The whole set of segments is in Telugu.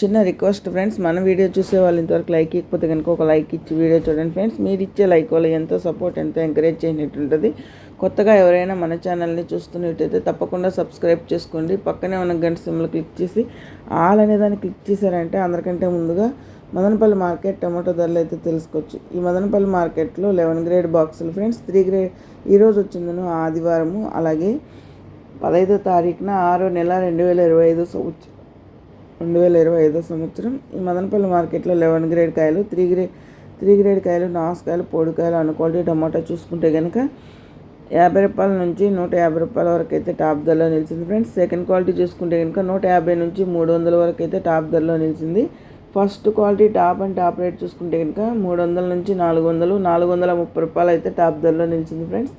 చిన్న రిక్వెస్ట్ ఫ్రెండ్స్ మన వీడియో చూసే వాళ్ళు ఇంతవరకు లైక్ ఇకపోతే కనుక ఒక లైక్ ఇచ్చి వీడియో చూడండి ఫ్రెండ్స్. మీరు ఇచ్చే లైక్ వల్ల ఎంతో సపోర్ట్ ఎంతో ఎంకరేజ్ చేసినట్టు ఉంటుంది కొత్తగా ఎవరైనా మన ఛానల్ని చూస్తున్నట్టయితే తప్పకుండా సబ్స్క్రైబ్ చేసుకోండి. పక్కనే ఉన్న గంట సిమ్లు క్లిక్ చేసి ఆల్ అనే దాన్ని క్లిక్ చేశారంటే అందరికంటే ముందుగా మదనపల్లి మార్కెట్ టమాటో ధరలు అయితే తెలుసుకోవచ్చు. ఈ మదనపల్లి మార్కెట్లో లెవెన్ గ్రేడ్ బాక్సులు ఫ్రెండ్స్ త్రీ గ్రేడ్ ఈరోజు వచ్చిందను ఆదివారము. అలాగే పదహైదో తారీఖున ఆరో నెల రెండు వేల ఇరవై ఐదు సంవత్సరం రెండు వేల ఇరవై ఐదో సంవత్సరం ఈ మదనపల్లి మార్కెట్లో లెవెన్ గ్రేడ్ కాయలు త్రీ గ్రేడ్ త్రీ గ్రేడ్ కాయలు నాసుకాయలు పొడికాయలు అన్న క్వాలిటీ టమాటా చూసుకుంటే కనుక యాభై రూపాయల నుంచి నూట యాభై రూపాయల వరకు అయితే టాప్ ధరలో నిలిచింది ఫ్రెండ్స్. సెకండ్ క్వాలిటీ చూసుకుంటే కనుక నూట యాభై నుంచి మూడు వందల వరకు అయితే టాప్ ధరలో నిలిచింది. First quality top and top rate చూసుకుంటే కనుక మూడు వందల నుంచి నాలుగు వందలు నాలుగు వందల ముప్పై రూపాయలు అయితే టాప్ ధరలో నిలిచింది ఫ్రెండ్స్.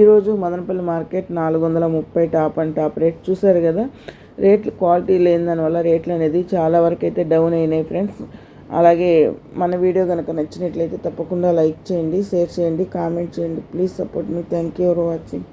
ఈరోజు మదనపల్లి మార్కెట్ నాలుగు వందల ముప్పై టాప్ అండ్ టాప్ రేట్ చూసారు కదా. రేట్లు క్వాలిటీ లేని దానివల్ల రేట్లు అనేది చాలా వరకు అయితే డౌన్ అయినాయి ఫ్రెండ్స్. అలాగే మన వీడియో కనుక నచ్చినట్లయితే తప్పకుండా లైక్ చేయండి షేర్ చేయండి కామెంట్ చేయండి. Please support me. Thank you for watching.